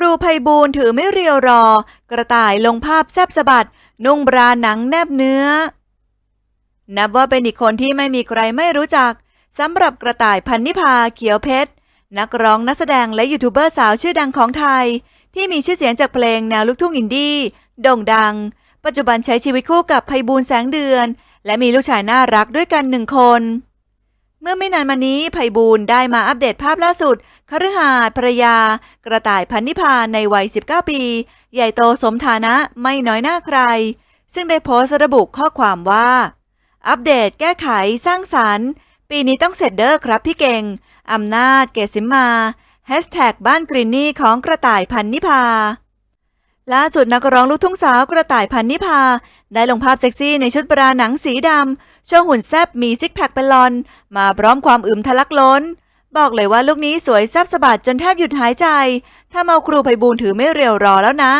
รูไพบูลถือไม่เรียวรอ กระต่ายลงภาพแซบสะบัด นุ่งบราหนังแนบเนื้อ นับว่าเป็นอีกคนที่ไม่มีใครไม่รู้จักสำหรับกระต่ายพันนิพาเขียวเพชร นักร้องนักแสดงและยูทูบเบอร์สาวชื่อดังของไทย ที่มีชื่อเสียงจากเพลงแนวลูกทุ่งอินดี้โด่งดัง ปัจจุบันใช้ชีวิตคู่กับไพบูลแสงเดือน และมีลูกชายน่ารักด้วยกันหนึ่งคน เมื่อไม่นานมานี้ไพบูลได้มาอัปเดตภาพล่าสุดคฤหาสน์ภรยา กระต่ายพันนิพาในวัย 19 ปี ใหญ่โตสมฐานะไม่น้อยหน้าใคร ซึ่งได้โพสต์ระบุข้อความว่า อัปเดตแก้ไขสร้างสรรค์ ปีนี้ต้องเสร็จเด้อครับพี่เก่ง อำนาจเกษสิมมาแฮชแท็กบ้านกรีนนี่ของกระต่ายพันนิพา ล่าสุดนักร้องลูกทุ่งสาวกระต่ายพันนิพา ได้ลงภาพเซ็กซี่ในชุดบราหนังสีดำโชว์หุ่นแซบมีซิกแพคเป็นลอน มาพร้อมความอึมทะลักล้น บอกเลยว่าลูกนี้สวยแซบสะบัดจนแทบหยุดหายใจ ถ้าเมาครูไพบูลถือไม่เรียวรอแล้วนะ